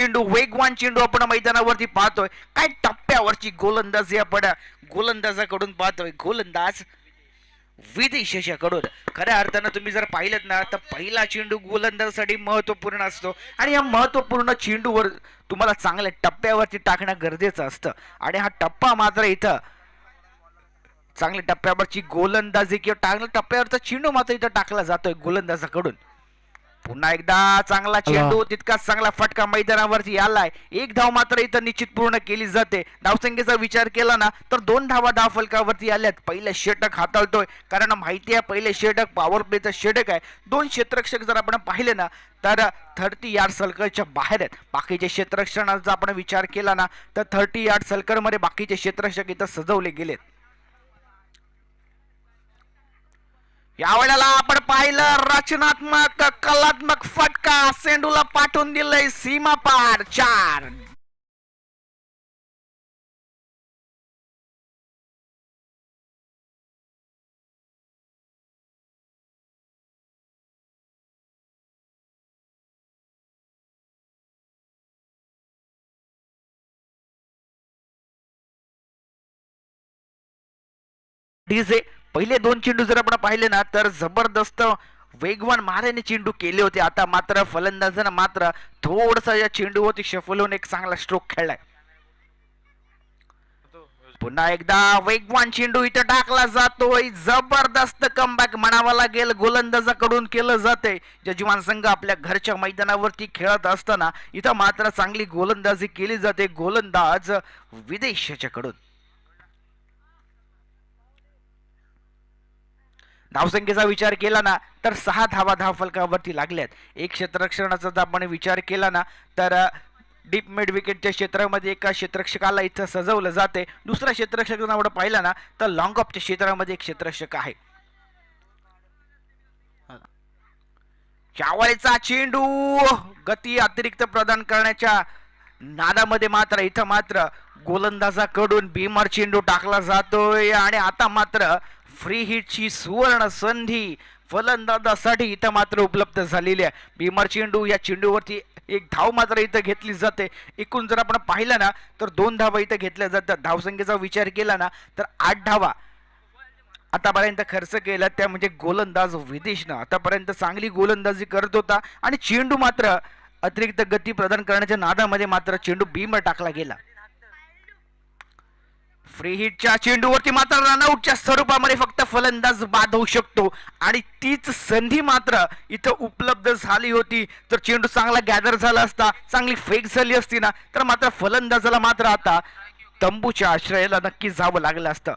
चेंडू वेगवान चेंडू आपण मैदानावरती पाहतोय. काय टप्प्यावरची गोलंदाजी आपण. गोलंदाजाकडून पाहतोय. गोलंदाज विदेशाकडून खऱ्या अर्थानं तुम्ही जर पाहिलं ना तर पहिला चेंडू गोलंदाजासाठी महत्त्वपूर्ण असतो. आणि या महत्त्वपूर्ण चेंडूवर तुम्हाला चांगल्या टप्प्यावरती टाकणं गरजेचं असतं. आणि हा टप्पा मात्र इथं चांगल्या टप्प्यावरची गोलंदाजी किंवा चांगल्या टप्प्यावरचा चेंडू मात्र इथं टाकला जातोय गोलंदाजाकडून. पुन्हा एकदा चांगला चेंडू तितकाच चांगला फटका मैदानावरती आलाय. एक धाव मात्र इथं निश्चित पूर्ण केली जाते. धावसंख्येचा विचार केला ना तर दोन धावा धाव फलकावरती आल्यात. पहिले षटक हाताळतोय कारण माहिती आहे पहिले षटक पॉवर प्लेचं षटक आहे. दोन क्षेत्ररक्षक जर आपण पाहिले ना तर थर्टी यार्ड सर्कलच्या बाहेर आहेत. बाकीचे क्षेत्ररक्षणाचा आपण विचार केला ना तर थर्टी यार्ड सर्कलमध्ये बाकीचे क्षेत्ररक्षक इथं सजवले गेलेत. यावेळेला आपण पाहिलं रचनात्मक कलात्मक फटका सेंडूला पाठवून दिलंय सीमा पार चार. डीजे पहिले दोन चेंडू जर आपण पाहिले ना तर जबरदस्त वेगवान माऱ्याने चेंडू केले होते. आता मात्र फलंदाजानं मात्र थोडसा या चेंडूवरती शफल होऊन एक चांगला स्ट्रोक खेळलाय. पुन्हा एकदा वेगवान चेंडू इथं टाकला जातोय. जबरदस्त कमबॅक म्हणावा लागेल. गोलंदाजाकडून केलं जाते जजमान संघ आपल्या घरच्या मैदानावरती खेळत असताना इथं मात्र चांगली गोलंदाजी केली जाते. गोलंदाज विदेशाच्याकडून. धावसंख्येचा विचार केला ना तर सहा धावा धाव फलकावरती लागल्यात. एक क्षेत्ररक्षणाचा जर आपण विचार केला ना तर डीप मिड विकेटच्या क्षेत्रामध्ये एका क्षेत्ररक्षकाला इथं सजवलं जाते. दुसरा क्षेत्ररक्षक जर आपण पाहिला ना तर लॉंग ऑफच्या क्षेत्रामध्ये एक क्षेत्ररक्षक आहे. चावळीचा चेंडू! गती अतिरिक्त प्रदान करण्याच्या नादामध्ये मात्र इथं मात्र गोलंदाजाकडून भीमर चेंडू टाकला जातोय. आणि आता मात्र फ्री हिटची सुवर्ण संधी फलंदाजासाठी इथं मात्र उपलब्ध झालेली आहे. भीमर चेंडू या चेंडूवरती एक धाव मात्र इथं घेतली जाते. एकूण जर आपण पाहिलं ना तर दोन धावा इथं घेतल्या जातात. धावसंख्येचा विचार केला ना तर आठ धावा आतापर्यंत खर्च केला. त्या म्हणजे गोलंदाज विदेशनं आतापर्यंत चांगली गोलंदाजी करत होता आणि चेंडू मात्र अतिरिक्त गती प्रदान करण्याच्या नादामध्ये मात्र चेंडू भीमर टाकला गेला. फ्री हिटच्या चेंडूवरती मात्र रनआउटच्या स्वरूपामध्ये फक्त फलंदाज बाद होऊ शकतो. आणि तीच संधी मात्र इथं उपलब्ध झाली होती. तर चेंडू चांगला गॅदर झाला असता चांगली फेक झाली असती ना तर मात्र फलंदाजाला मात्र आता तंबूच्या आश्रयाला नक्की जावं लागलं असतं.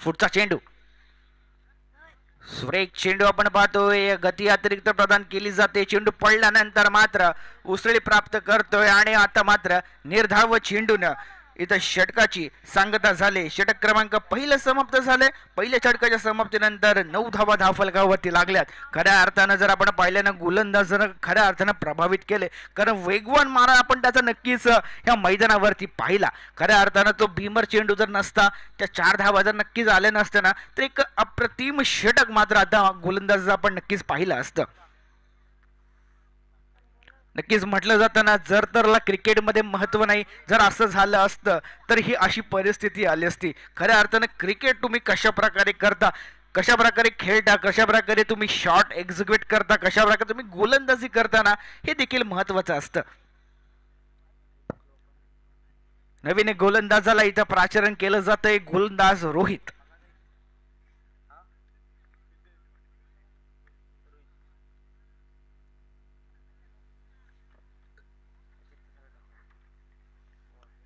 पुढचा चेंडू. सुरेख चेंडू आपण पाहतोय. गती अतिरिक्त प्रदान केली जाते. चेंडू पडल्यानंतर मात्र उसळी प्राप्त करतोय आणि आता मात्र निर्धाव चेंडून इथं षटकाची सांगता झाले. षटक क्रमांक पहिलं समाप्त झाले पहिल्या षटकाच्या समाप्तीनंतर नऊ धावा धाफलकावरती लागल्यात. खऱ्या अर्थानं जर आपण पाहिल्यानं गोलंदाजानं खऱ्या अर्थानं प्रभावित केले कारण वेगवान मारा आपण त्याचा नक्कीच ह्या मैदानावरती पाहिला. खऱ्या अर्थानं तो भीमर चेंडू जर नसता त्या चार धावा जर नक्कीच आल्या नसते ना तर एक अप्रतिम षटक मात्र आता गोलंदाज आपण नक्कीच पाहिलं असतं. नक्कीच म्हटलं जाताना जर तरला क्रिकेटमध्ये महत्त्व नाही जर असं झालं असतं तर ही अशी परिस्थिती आली असती. खऱ्या अर्थानं क्रिकेट तुम्ही कशा प्रकारे करता कशा प्रकारे खेळता कशा प्रकारे तुम्ही शॉट एक्झिक्यूट करता कशा प्रकारे तुम्ही गोलंदाजी करताना हे देखील महत्त्वाचं असतं. नवीन गोलंदाजाला इथं प्राचरण केलं जातंय गोलंदाज रोहित.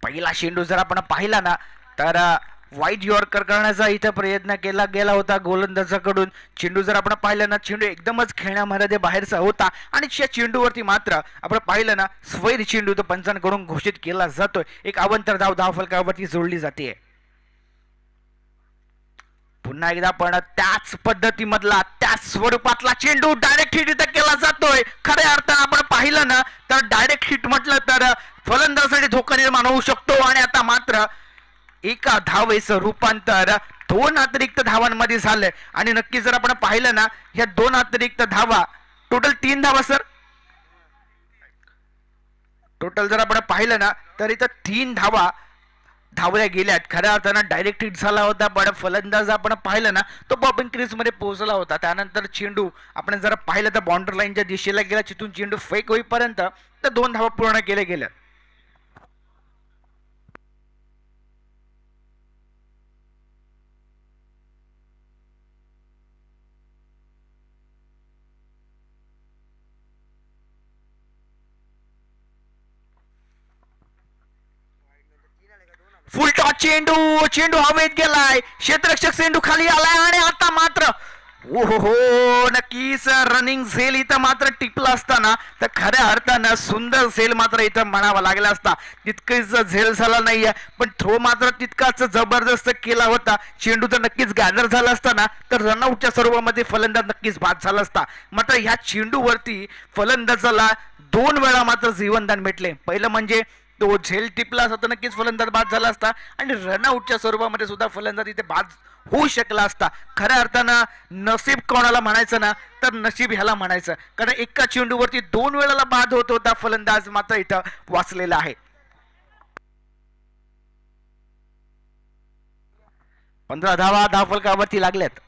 पहिला चेंडू जर आपण पाहिला ना तर वाईट यॉर्कर करण्याचा इथं प्रयत्न केला गेला होता गोलंदाजाकडून. चेंडू जर आपण पाहिलं ना चेंडू एकदमच खेळण्यामध्ये बाहेरचा होता. आणि त्या चेंडूवरती मात्र आपण पाहिलं ना स्वैर चेंडू तो पंचांकडून घोषित केला जातोय. एक अवंतर धाव धाव फलकावरती जोडली जाते. पुन्हा एकदा पण त्याच पद्धतीमधला त्याच स्वरूपातला चेंडू डायरेक्ट हिट इथं केला जातोय. खऱ्या अर्थानं आपण पाहिलं ना तर डायरेक्ट हिट म्हटलं तर फलंदाजासाठी धोका निर्माण होऊ शकतो. आणि आता मात्र एका धावेचं रूपांतर दोन अतिरिक्त धावांमध्ये झालंय. आणि नक्की जर आपण पाहिलं ना ह्या दोन अतिरिक्त धावा टोटल तीन धावा सर टोटल जर आपण पाहिलं ना तर इथं तीन धावा धावल्या गेल्यात. खऱ्या अर्थानं डायरेक्ट हिट झाला होता पण फलंदाज आपण पाहिलं ना तो बॉबिंग क्रीजमध्ये पोहोचला होता. त्यानंतर चेंडू आपण जर पाहिलं तर बाउंड्री लाईनच्या दिशेला गेला तिथून चेंडू फेक होईपर्यंत तर दोन धावा पूर्ण केल्या गेल्या. फुलटॉ चेंडू चेंडू हवेत गेलाय. क्षेत्ररक्षक चेंडू खाली आलाय आणि आता मात्र ओहो नक्कीच रनिंग झेल इथं मात्र टिपला असताना तर खऱ्या अर्थानं सुंदर झेल मात्र इथं म्हणावा लागला असता. तितकीच झेल झाला नाहीये पण थ्रो मात्र तितकाच जबरदस्त केला होता. चेंडू तर नक्कीच गॅदर झाला असताना तर रनआउटच्या स्वरूपामध्ये फलंदाज नक्कीच बाद झाला असता. मात्र ह्या चेंडूवरती फलंदाजाला दोन वेळा मात्र जीवनदान भेटले. पहिलं म्हणजे तो झेल टिपला असता तर नक्कीच फलंदाज बाद झाला असता. आणि रनआउटच्या स्वरूपामध्ये सुद्धा फलंदाज इथे बाद होऊ शकला असता. खऱ्या अर्थानं नसीब कोणाला म्हणायचं ना तर नशीब ह्याला म्हणायचं. कारण एका चेंडूवरती दोन वेळाला बाद होत होता फलंदाज मात्र इथं वाचलेला आहे. पंधरा धावा धावफलकावरती लागल्यात.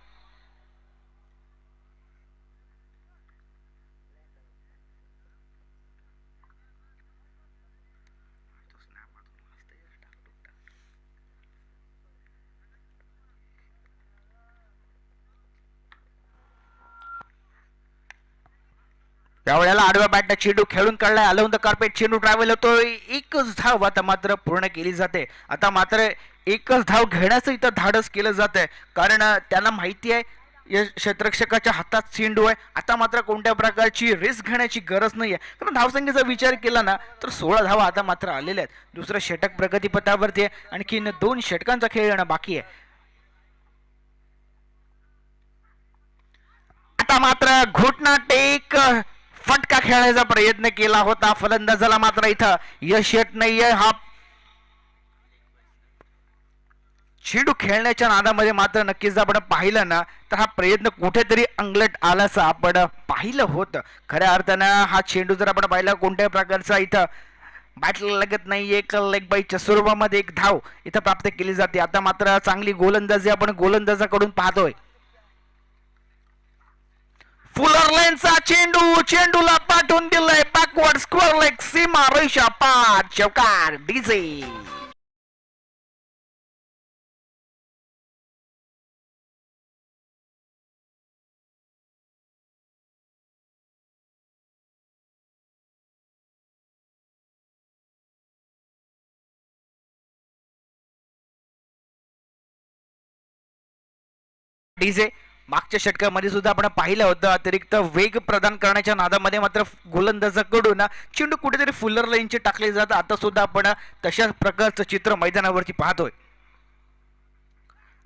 त्यावेळेला आडव्या बॅटने चेंडू खेळून काढलाय. अलाउन द कार्पेट चेंडू ट्रॅव्हल होतो एकच धाव आता मात्र पूर्ण केली जाते. आता मात्र एकच धाव घेण्याचं इथं धाडस केलं जात आहे कारण त्यांना माहिती आहे या क्षेत्रक्षकाच्या हातात चेंडू आहे. आता मात्र कोणत्या प्रकारची रिस्क घेण्याची गरज नाही आहे कारण धावसंख्येचा विचार केला ना तर सोळा धावा आता मात्र आलेल्या आहेत. दुसरं षटक प्रगतीपथावरती आहे. आणखीन दोन षटकांचा खेळ येणं बाकी आहे. आता मात्र घुटना टेक फटका खेळायचा प्रयत्न केला होता. फलंदाजाला मात्र इथं. यश येत नाहीये. हा चेंडू खेळण्याच्या नादामध्ये मात्र नक्कीच जर आपण पाहिलं ना तर हा प्रयत्न कुठेतरी अंगलट आल्याचं आपण पाहिलं होतं. खऱ्या अर्थानं हा चेंडू जर आपण पाहिला कोणत्याही प्रकारचा इथं बॅटला लागत नाही एक लेग बाईच्या स्वरूपामध्ये एक धाव इथं प्राप्त केली जाते. आता मात्र चांगली गोलंदाजी आपण गोलंदाजाकडून पाहतोय. फुलर लाईनचा चेंडू चेंडूला पाठवून दिलंय बॅकवर्ड स्क्वेअर लेग सीमा रेषा पाच चौकार डीजे डीजे मागच्या षटकामध्ये सुद्धा आपण पाहिलं होतं. अतिरिक्त वेग प्रदान करण्याच्या नादामध्ये मात्र गोलंदाजाकडून चेंडू कुठेतरी फुलर लाईनचे टाकले जात आता सुद्धा आपण तशाच प्रकारचं चित्र मैदानावरती पाहतोय.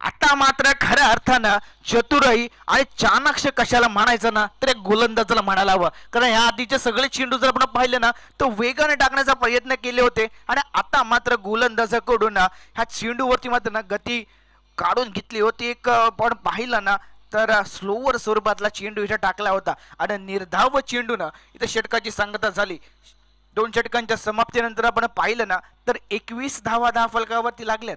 आता मात्र खऱ्या अर्थानं चतुराई आणि चाणाक्ष कशाला म्हणायचं ना तर एक गोलंदाजाला म्हणायला हवं. कारण ह्या आधीचे सगळे चेंडू जर आपण पाहिले ना तर वेगाने टाकण्याचा प्रयत्न केले होते. आणि आता मात्र गोलंदाजाकडून ह्या चेंडूवरती मात्र ना गती काढून घेतली होती. एक आपण पाहिलं ना तर स्लोवर स्वरूपातला चेंडू इथं टाकला होता. आणि निर्धाव चेंडूनं इथं षटकाची सांगता झाली. दोन षटकांच्या समाप्तीनंतर आपण पाहिलं ना तर एकवीस धावा दहा फलकावरती लागल्यात.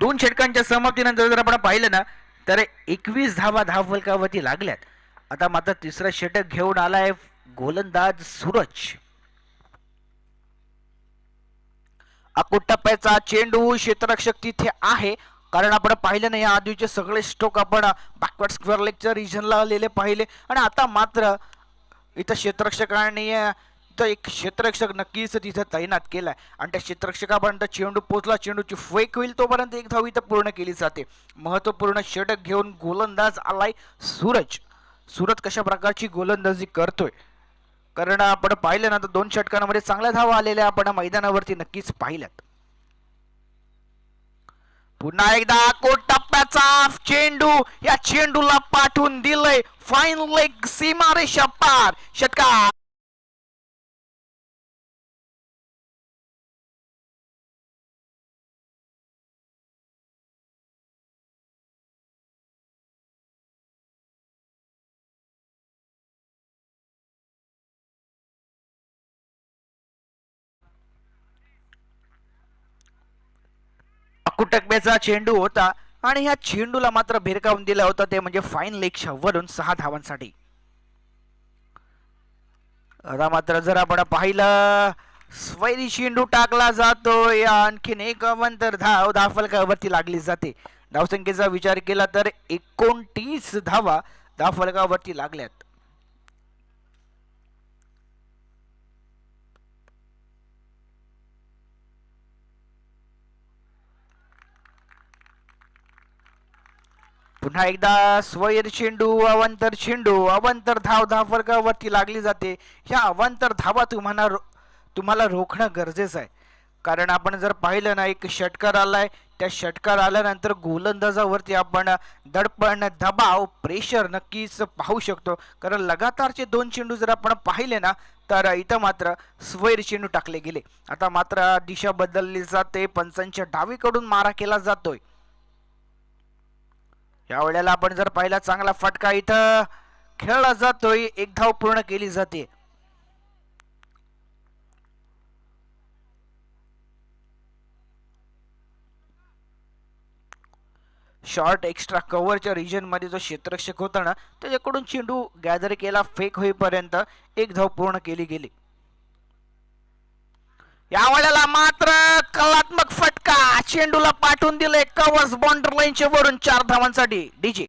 दोन षटकांच्या समाप्तीनंतर जर आपण पाहिलं ना तर एकवीस धावा धाव फलकावरती लागल्यात. आता मात्र तिसरा षटक घेऊन आलाय गोलंदाज सूरज. अकोट टप्प्याचा चेंडू क्षेत्ररक्षक तिथे आहे. कारण आपण पाहिलं नाही या आधीचे सगळे स्ट्रोक आपण बॅकवर्ड स्क्वेअर लेगच्या रिजनला आलेले पाहिले. आणि आता मात्र इथं क्षेत्ररक्षकांनी तिथं एक क्षेत्ररक्षक नक्कीच तिथं तैनात केलाय. आणि त्या क्षेत्ररक्षकापर्यंत चेंडू पोचला चेंडूची फेक होईल तोपर्यंत एक धाव इथं पूर्ण केली जाते. महत्त्वपूर्ण षटक घेऊन गोलंदाज आलाय सूरज. सूरज कशा प्रकारची गोलंदाजी करतोय? कारण आपण पाहिलं ना तर दोन षटकांमध्ये चांगल्या धावा आलेल्या आपण मैदानावरती नक्कीच पाहिल्यात. पुन्हा एकदा कोट टप्प्याचा चेंडू या चेंडूला पाठवून दिलंय. फाईन लेग सीमारेषा पार. षटकार कुटकब्याचा चेंडू होता आणि ह्या चेंडूला मात्र भिरकावून दिला होता. ते म्हणजे फाईन लेगच्या वरून सहा धावांसाठी. आता मात्र जर आपण पाहिलं स्वैरी चेंडू टाकला जातो. या आणखीन एक अवंतर धाव धावफलकावरती लागली जाते. धावसंख्येचा विचार केला तर एकोणतीस धावा दाफलकावरती लागल्यात. पुन्हा एकदा स्वैर चेंडू अवंतर चेंडू अवंतर धाव धाव वर्गावरती लागली जाते. ह्या अवांतर धावा तुम्हाला रो- तुम्हाला रोखणं गरजेचं आहे. कारण आपण जर पाहिलं ना एक षटकार आलाय. त्या षटकार आल्यानंतर गोलंदाजावरती आपण दडपण दबाव प्रेशर नक्कीच पाहू शकतो. कारण लगातारचे दोन चेंडू जर आपण पाहिले ना तर इथं मात्र स्वैर चेंडू टाकले गेले. आता मात्र दिशा बदलली जाते. पंचांच्या डावीकडून मारा केला जातोय. या वेळेला आपण जर पाहिला चांगला फटका इथं. खेळला जातोय. एक धाव पूर्ण केली जाते. शॉर्ट एक्स्ट्रा कव्हरच्या रिजनमध्ये जो क्षेत्रक्षक होता ना त्याच्याकडून चेंडू गॅदर केला फेक होईपर्यंत एक धाव पूर्ण केली गेली. या वेळेला मात्र चेंडूला पाठवून दिले कवच बॉन्डर लाईनच्या वरून चार धावांसाठी. डीजे.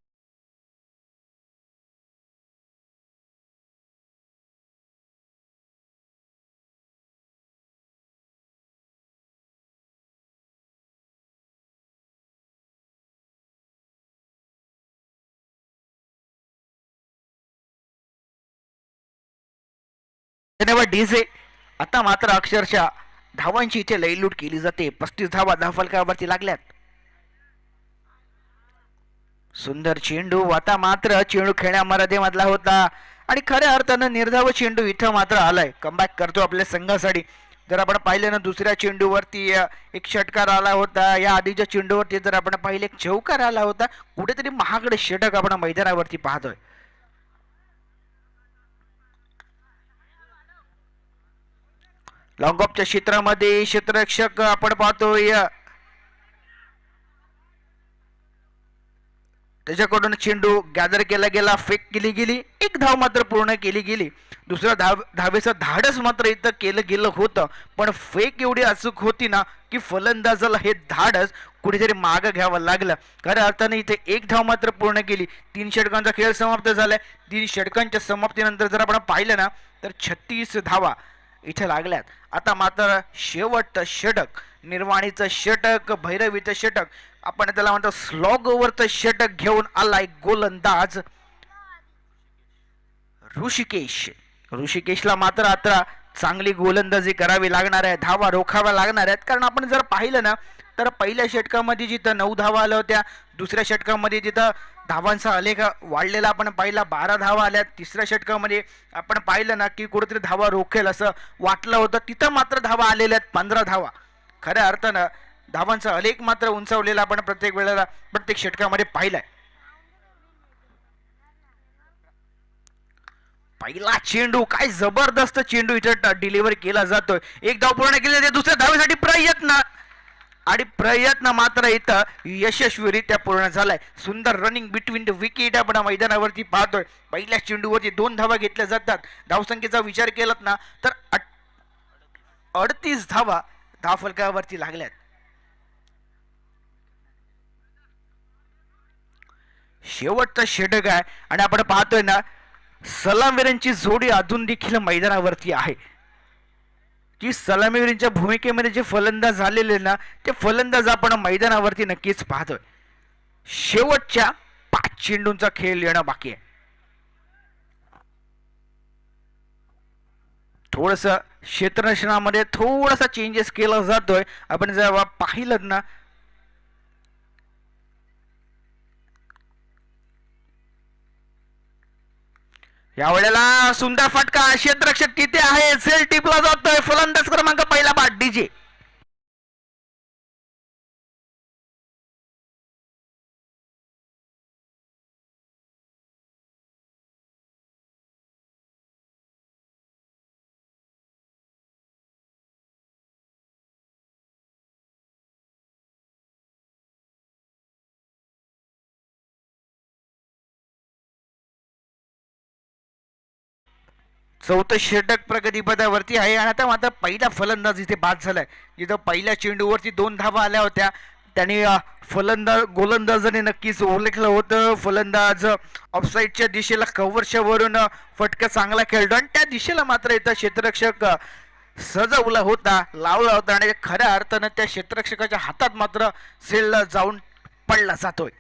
धन्यवाद डीजे. आता मात्र अक्षरशः धावांची इथे लईलूट केली जाते. पस्तीस धावा धावफलकावरती लागल्यात. सुंदर चेंडू आता मात्र चेंडू खेळण्यामध्ये मधला होता. आणि खऱ्या अर्थानं निर्धाव चेंडू इथं मात्र आलाय. कमबॅक करतो आपल्या संघासाठी. जर आपण पाहिलं ना दुसऱ्या चेंडूवरती एक षटकार आला होता. या आधीच्या चेंडूवरती जर आपण पाहिले एक चौकार आला होता. कुठेतरी महागडे षटक आपण मैदानावरती पाहतोय. लॉंग ऑफच्या क्षेत्रामध्ये क्षेत्ररक्षक आपण पाहतोय. त्याच्याकडून चेंडू गॅदर केला गेला फेक केली गेली एक धाव मात्र पूर्ण केली गेली. दुसऱ्या धाव धावेचं धाडस मात्र इथं केलं गेलं होतं. पण फेक एवढी अचूक होती ना की फलंदाजाला हे धाडस कुठेतरी मागं घ्यावं लागलं. खऱ्या अर्थाने इथे एक धाव मात्र पूर्ण केली. तीन षटकांचा खेळ समाप्त झालाय. तीन षटकांच्या समाप्तीनंतर जर आपण पाहिलं ना तर छत्तीस धावा. इथे लागल्यात. आता मात्र शेवटचं षटक निर्वाणीचं षटक भैरवीचं षटक आपण त्याला म्हणतो स्लॉग ओव्हरचं षटक घेऊन आलाय गोलंदाज ऋषिकेश. ऋषिकेशला मात्र आता चांगली गोलंदाजी करावी लागणार आहे धावा रोखाव्या लागणार आहेत. कारण आपण जर पाहिलं ना तर पहिल्या षटकामध्ये जिथं नऊ धावा आल्या होत्या दुसऱ्या षटकामध्ये जिथं धावांचा आलेख वाढलेला आपण पाहिला बारा धावा आल्या तिसऱ्या षटकामध्ये आपण पाहिलं ना की कुठेतरी धावा रोखेल असं वाटलं होतं. तिथं मात्र धावा आलेल्या आहेत पंधरा धावा. खऱ्या अर्थानं धावांचा अलेख मात्र उंचावलेला आपण प्रत्येक वेळेला प्रत्येक षटकामध्ये पाहिलाय. पहिला चेंडू काय जबरदस्त चेंडू इथं डिलिव्हर केला जातोय. एक धाव पूर्ण केली जाते दुसऱ्या धावेसाठी प्रयत्न. आणि प्रयत्न मात्र इथं यशस्वीरित्या पूर्ण झालाय. सुंदर रनिंग बिटवीन द विकेट आपण मैदानावरती पाहतोय. पहिल्या चेंडूवरती दोन धावा घेतल्या जातात. धावसंख्येचा विचार केलात ना तर अडतीस धावा धावफलकावरती लागल्यात. शेवटचा षटक आहे. आणि आपण पाहतोय ना सलामवीरांची जोडी अजून देखील मैदानावरती आहे. की सलामीवीरींच्या भूमिकेमध्ये जे फलंदाज झालेले ना ते फलंदाज आपण मैदानावरती नक्कीच पाहतोय. शेवटच्या पाच चेंडूंचा खेळ येणं बाकी आहे. थोडंसं क्षेत्ररक्षणामध्ये थोडासा चेंजेस केला जातोय. आपण जेव्हा पाहिलं ना या वेळेला सुंदर फटका क्षेत्ररक्षक किती आहे. झेल टिपला जातोय. फलंदाज क्रमांक पहिला बाद डीजे चौथं षटक प्रगतीपदावरती आहे. आणि आता मात्र पहिला फलंदाज इथे बाद झालाय. जिथं पहिल्या चेंडूवरती दोन धावा आल्या होत्या. त्यांनी फलंदाज गोलंदाजाने नक्कीच ओळखलं होतं. फलंदाज ऑफसाईडच्या दिशेला कव्हरच्या फटका चांगला खेळतो. आणि त्या दिशेला मात्र इथं क्षेत्ररक्षक सजवला होता. लावला होता. आणि खऱ्या अर्थानं त्या क्षेत्ररक्षकाच्या हातात मात्र सेल जाऊन पडला जातोय.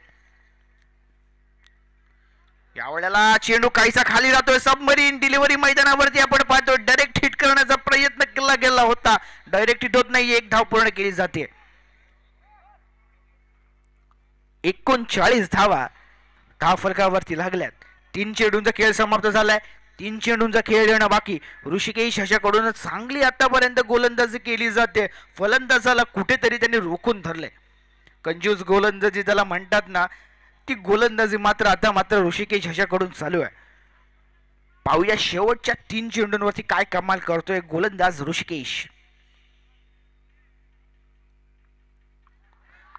यावेळेला चेंडू काहीसा खाली राहतोय. सबमरीन डिलिव्हरी मैदानावरती आपण पाहतोय. डायरेक्ट हिट करण्याचा प्रयत्न केला गेला होता. डायरेक्ट हिट होत नाही. एक धाव पूर्ण केली जाते. एकोणचाळीस धावा धाव फलकावरती लागल्यात. तीन चेंडूंचा खेळ समाप्त झालाय. तीन चेंडूंचा खेळ येणं बाकी. ऋषिकेश ह्याच्याकडून चांगली आतापर्यंत गोलंदाजी केली जाते. फलंदाजाला कुठेतरी त्यांनी रोखून धरले कंजूस गोलंदाजी त्याला म्हणतात ना ती गोलंदाजी मात्र आता मात्र ऋषिकेश ह्याच्याकडून चालू आहे. पाहूया शेवटच्या तीन चेंडूंवरती काय कमाल करतोय गोलंदाज ऋषिकेश.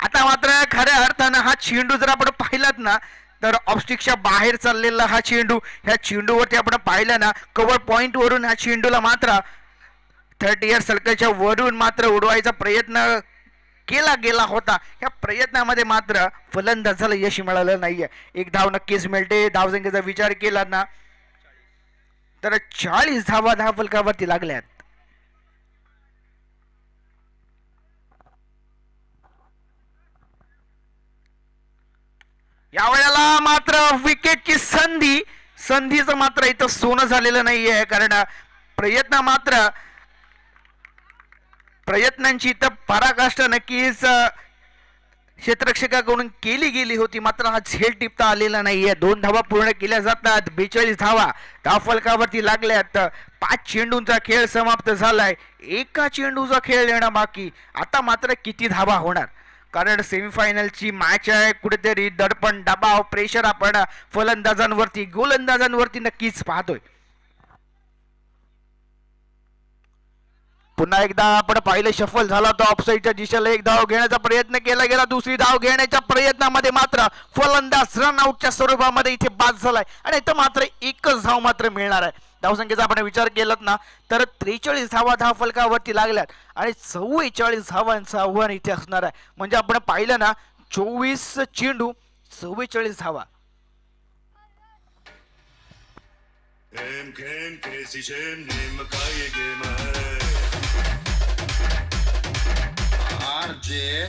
आता मात्र खऱ्या अर्थानं हा चेंडू जर आपण पाहिलात ना तर ऑप्स्टिकच्या बाहेर चाललेला हा चेंडू ह्या चेंडूवरती आपण पाहिलं ना कव्हर पॉइंट वरून ह्या चेंडूला मात्र थर्टी इयर सर्कलच्या वरून मात्र उडवायचा प्रयत्न केला गेला होता. या प्रयत्नामध्ये मात्र फलंदाजाला यश मिळालं नाहीये. एक धाव नक्कीच मिळते. धावसंख्येचा विचार केला ना तर चाळीस धावा धाव फलकावरती लागल्यात. यावेळेला मात्र विकेटची संधी संधीचं मात्र इथं सोनं झालेलं नाहीये. कारण प्रयत्न मात्र प्रयत्नांची तर पराकाष्ठा नक्कीच अ, क्षेत्ररक्षकाकडून केली गेली होती मात्र हा झेल टिपता आलेला नाहीये. दोन धावा पूर्ण केल्या जातात. बेचाळीस धावा धाफलकावरती लागल्यात. पाच चेंडूंचा खेळ समाप्त झालाय. एका चेंडूचा खेळ येणं बाकी. आता मात्र किती धावा होणार? कारण सेमीफायनलची मॅच आहे. कुठेतरी दडपण दबाव प्रेशर आपण फलंदाजांवरती गोलंदाजांवरती नक्कीच पाहतोय. पुन्हा एकदा आपण पाहिलं शफल झाला तो ऑफसाईडच्या दिशेला. एक धाव घेण्याचा प्रयत्न केला गेला दुसरी धाव घेण्याच्या प्रयत्नामध्ये मात्र फलंदाज रन आउटच्या स्वरूपामध्ये इथे बाद झालाय. आणि इथं मात्र एकच धाव मात्र मिळणार आहे. धावसंख्येचा आपण विचार केलात ना तर त्रेचाळीस धावा धाव फलकावरती लागल्यात. आणि चव्वेचाळीस धावांचं आव्हान इथे असणार आहे. म्हणजे आपण पाहिलं ना चोवीस चेंडू चव्वेचाळीस धावा. Hem kem kesişem nimkayı gemay tarde